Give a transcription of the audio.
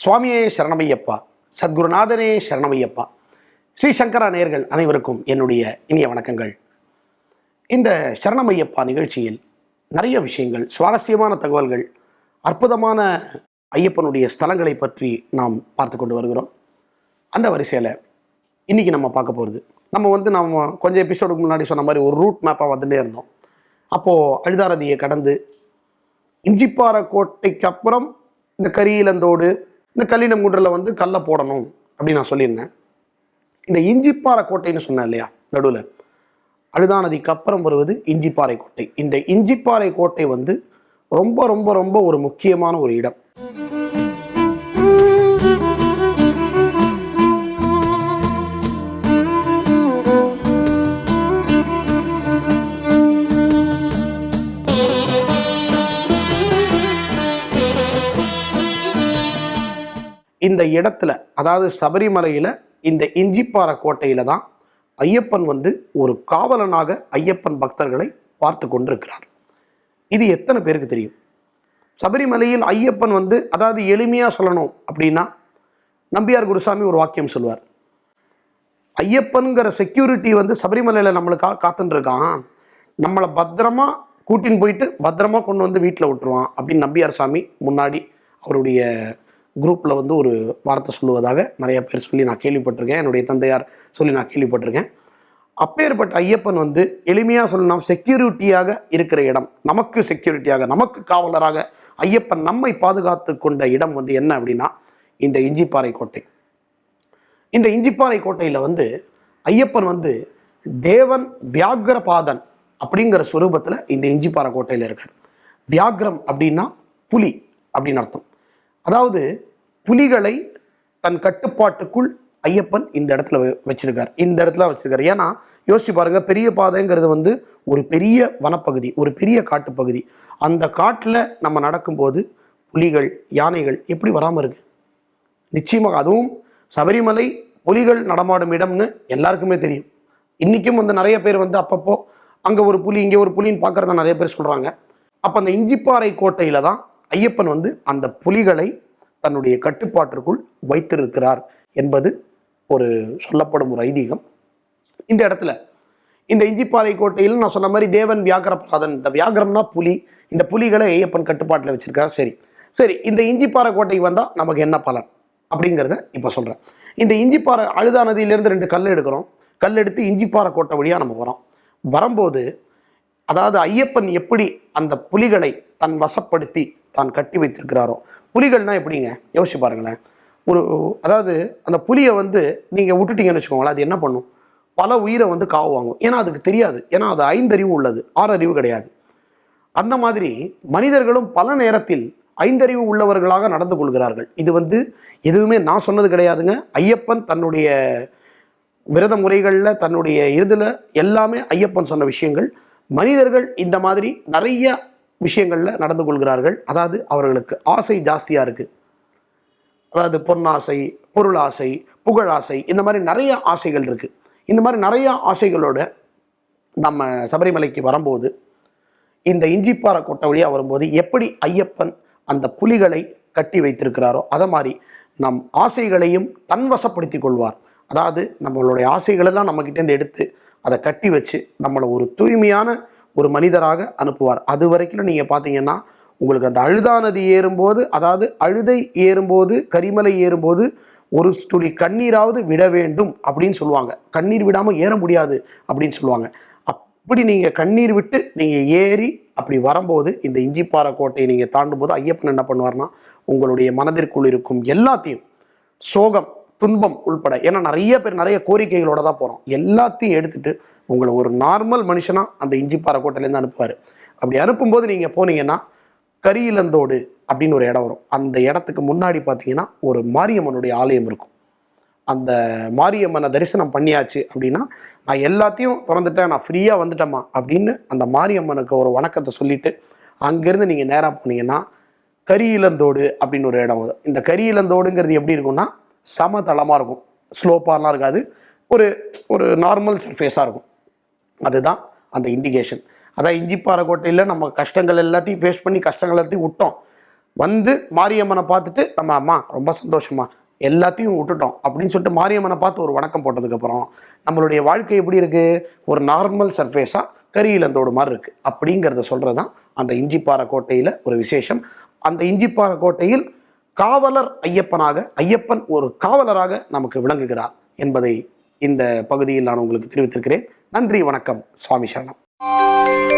சுவாமியே சரணமையப்பா சத்குருநாதனே சரணமையப்பா. ஸ்ரீ சங்கரா நேர்கள் அனைவருக்கும் என்னுடைய இனிய வணக்கங்கள். இந்த சரணமையப்பா நிகழ்ச்சியில் நிறைய விஷயங்கள் சுவாரஸ்யமான தகவல்கள் அற்புதமான ஐயப்பனுடைய ஸ்தலங்களை பற்றி நாம் பார்த்து கொண்டு வருகிறோம். அந்த வரிசையில் இன்றைக்கி நம்ம பார்க்க போகிறது நம்ம வந்து நம்ம கொஞ்சம் எபிசோடுக்கு முன்னாடி சொன்ன மாதிரி ஒரு ரூட் மேப்பாக வந்துட்டே இருந்தோம். அப்போது அழுதாரதியை கடந்து இஞ்சிப்பாறை கோட்டைக்கு அப்புறம் இந்த கரியலந்தோடு இந்த கல்லினங்குன்றில் வந்து கல்லை போடணும் அப்படின்னு நான் சொல்லியிருந்தேன். இந்த இஞ்சிப்பாறை கோட்டைன்னு சொன்னேன் இல்லையா நடுவில்? அழுதானதிக்கு அப்புறம் வருவது இஞ்சிப்பாறை கோட்டை. இந்த இஞ்சிப்பாறை கோட்டை வந்து ரொம்ப ரொம்ப ரொம்ப ஒரு முக்கியமான ஒரு இடம். இந்த இடத்துல அதாவது சபரிமலையில் இந்த இஞ்சிப்பாறை கோட்டையில் தான் ஐயப்பன் வந்து ஒரு காவலனாக ஐயப்பன் பக்தர்களை பார்த்து கொண்டிருக்கிறார். இது எத்தனை பேருக்கு தெரியும்? சபரிமலையில் ஐயப்பன் வந்து அதாவது எளிமையாக சொல்லணும் அப்படின்னா நம்பியார் குருசாமி ஒரு வாக்கியம் சொல்லுவார். ஐயப்பனுங்கிற செக்யூரிட்டி வந்து சபரிமலையில் நம்மளுக்காக காத்துட்டுருக்கான் நம்மளை பத்திரமா கூட்டின்னு போயிட்டு பத்திரமா கொண்டு வந்து வீட்டில் விட்டுருவான் அப்படின்னு நம்பியார் சாமி முன்னாடி அவருடைய குரூப்பில் வந்து ஒரு வார்த்தை சொல்லுவதாக நிறைய பேர் சொல்லி நான் கேள்விப்பட்டிருக்கேன். என்னுடைய தந்தையார் சொல்லி நான் கேள்விப்பட்டிருக்கேன். அப்பேற்பட்ட ஐயப்பன் வந்து எளிமையாக சொல்லலாம் செக்யூரிட்டியாக இருக்கிற இடம். நமக்கு செக்யூரிட்டியாக நமக்கு காவலராக ஐயப்பன் நம்மை பாதுகாத்து கொண்ட இடம் வந்து என்ன அப்படின்னா இந்த இஞ்சிப்பாறை கோட்டை. இந்த இஞ்சிப்பாறை கோட்டையில் வந்து ஐயப்பன் வந்து தேவன் வியாகரபாதன் அப்படிங்கிற சுரூபத்தில் இந்த இஞ்சிப்பாறை கோட்டையில் இருக்கார். வியாகரம் அப்படின்னா புலி அப்படின்னு அர்த்தம். அதாவது புலிகளை தன் கட்டுப்பாட்டுக்குள் ஐயப்பன் இந்த இடத்துல வ- வச்சிருக்கார். இந்த இடத்துல வச்சிருக்காரு. ஏன்னா யோசிச்சு பாருங்க பெரிய பாதைங்கிறது வந்து ஒரு பெரிய வனப்பகுதி ஒரு பெரிய காட்டுப்பகுதி. அந்த காட்டில் நம்ம நடக்கும்போது புலிகள் யானைகள் எப்படி வராமல் இருக்கு? நிச்சயமாக அதுவும் சபரிமலை புலிகள் நடமாடும் இடம்னு எல்லாருக்குமே தெரியும். இன்றைக்கும் வந்து நிறைய பேர் வந்து அப்பப்போ அங்கே ஒரு புலி இங்கே ஒரு புலின்னு பார்க்குறத நிறைய பேர் சொல்கிறாங்க அப்போ அந்த இஞ்சிப்பாறை கோட்டையில் தான் ஐயப்பன் வந்து அந்த புலிகளை தன்னுடைய கட்டுப்பாட்டிற்குள் வைத்திருக்கிறார் என்பது ஒரு சொல்லப்படும் ஒரு ஐதீகம். இந்த இடத்துல இந்த இஞ்சிப்பாறை கோட்டையில் நான் சொன்ன மாதிரி தேவன் வியாகரபாதன் இந்த வியாகரம்னா புலி இந்த புலிகளை ஐயப்பன் கட்டுப்பாட்டில் வச்சிருக்கார். சரி சரி இந்த இஞ்சிப்பாறை கோட்டைக்கு வந்தால் நமக்கு என்ன பலன்? அப்படிங்கிறத இப்போ சொல்கிறேன் இந்த இஞ்சிப்பாறை அழுதா நதியிலேருந்து ரெண்டு கல் எடுக்கிறோம். கல் எடுத்து இஞ்சிப்பாறை கோட்டை வழியாக நம்ம வரோம். வரும்போது அதாவது ஐயப்பன் எப்படி அந்த புலிகளை தன் வசப்படுத்தி தான் கட்டி வைத்திருக்கிறாரோ? புலிகள்னா எப்படிங்க? யோசிச்சு பாருங்களேன். ஒரு அதாவது அந்த புலியை வந்து நீங்கள் விட்டுட்டீங்கன்னு வச்சுக்கோங்களேன் அது என்ன பண்ணும்? பல உயிரை வந்து காவு வாங்கும். ஏன்னா அதுக்கு தெரியாது. ஏன்னா அது ஐந்தறிவு உள்ளது. ஆறறிவு கிடையாது. அந்த மாதிரி மனிதர்களும் பல நேரத்தில் ஐந்தறிவு உள்ளவர்களாக நடந்து கொள்கிறார்கள். இது வந்து எதுவுமே நான் சொன்னது கிடையாதுங்க. ஐயப்பன் தன்னுடைய விரத முறைகளில் தன்னுடைய இதில் எல்லாமே ஐயப்பன் சொன்ன விஷயங்கள். மனிதர்கள் இந்த மாதிரி நிறைய விஷயங்களில் நடந்து கொள்கிறார்கள். அதாவது அவர்களுக்கு ஆசை ஜாஸ்தியாக இருக்குது அதாவது பொன்னாசை பொருளாசை புகழாசை இந்த மாதிரி நிறைய ஆசைகள் இருக்குது இந்த மாதிரி நிறையா ஆசைகளோட நம்ம சபரிமலைக்கு வரும்போது இந்த இஞ்சிப்பாறை கொட்டை வழியாக வரும்போது எப்படி ஐயப்பன் அந்த புலிகளை கட்டி வைத்திருக்கிறாரோ அதை மாதிரி நம் ஆசைகளையும் தன்வசப்படுத்தி கொள்வார். அதாவது நம்மளுடைய ஆசைகளெல்லாம் நம்மக்கிட்டேருந்து எடுத்து அதை கட்டி வச்சு நம்மளை ஒரு தூய்மையான ஒரு மனிதராக அனுப்புவார். அது வரைக்கும் நீங்கள் பார்த்தீங்கன்னா உங்களுக்கு அந்த அழுதா நதி ஏறும்போது அதாவது அழுதை ஏறும்போது கரிமலை ஏறும்போது ஒரு துளி கண்ணீராவது விட வேண்டும் அப்படின்னு சொல்லுவாங்க. கண்ணீர் விடாமல் ஏற முடியாது அப்படின்னு சொல்லுவாங்க. அப்படி நீங்கள் கண்ணீர் விட்டு நீங்கள் ஏறி அப்படி வரும்போது இந்த இஞ்சிப்பாறை கோட்டையை நீங்கள் தாண்டும் போது ஐயப்பன் என்ன பண்ணுவார்னா உங்களுடைய மனதிற்குள் இருக்கும் எல்லாத்தையும் சோகம் துன்பம் உள்பட. ஏன்னா நிறைய பேர் நிறைய கோரிக்கைகளோட தான் போகிறோம் எல்லாத்தையும் எடுத்துகிட்டு உங்களை ஒரு நார்மல் மனுஷனாக அந்த இஞ்சிப்பாறை கோட்டையிலேருந்து அனுப்புவார். அப்படி அனுப்பும்போது நீங்கள் போனீங்கன்னா கரியிலந்தோடு அப்படின்னு ஒரு இடம் வரும். அந்த இடத்துக்கு முன்னாடி பார்த்தீங்கன்னா ஒரு மாரியம்மனுடைய ஆலயம் இருக்கும். அந்த மாரியம்மனை தரிசனம் பண்ணியாச்சு அப்படின்னா நான் எல்லாத்தையும் திறந்துட்டேன் நான் ஃப்ரீயாக வந்துட்டேம்மா அப்படின்னு அந்த மாரியம்மனுக்கு ஒரு வணக்கத்தை சொல்லிட்டு அங்கேருந்து நீங்கள் நேராக போனீங்கன்னா கரியிலந்தோடு அப்படின்னு ஒரு இடம் வரும். இந்த கரியிலந்தோடுங்கிறது எப்படி இருக்கும்னா சமதளமாக இருக்கும். ஸ்லோப்பாலாம் இருக்காது. ஒரு ஒரு நார்மல் சர்ஃபேஸாக இருக்கும். அதுதான் அந்த இண்டிகேஷன் அதான் இஞ்சிப்பாறை கோட்டையில் நம்ம கஷ்டங்கள் எல்லாத்தையும் ஃபேஸ் பண்ணி கஷ்டங்கள் எல்லாத்தையும் விட்டோம். வந்து மாரியம்மனை பார்த்துட்டு நம்ம அம்மா ரொம்ப சந்தோஷமா எல்லாத்தையும் விட்டுட்டோம் அப்படின்னு சொல்லிட்டு மாரியம்மனை பார்த்து ஒரு வணக்கம் போட்டதுக்கப்புறம் நம்மளுடைய வாழ்க்கை எப்படி இருக்குது ஒரு நார்மல் சர்ஃபேஸாக கரியிலந்தோடு மாதிரி இருக்குது அப்படிங்கிறத சொல்கிறது தான் அந்த இஞ்சிப்பாறை கோட்டையில் ஒரு விசேஷம். அந்த இஞ்சிப்பாறை கோட்டையில் காவலர் ஐயப்பனாக ஐயப்பன் ஒரு காவலராக நமக்கு விளங்குகிறார் என்பதை இந்த பகுதியில் நான் உங்களுக்கு தெரிவித்திருக்கிறேன். நன்றி வணக்கம். சுவாமி சரணம்.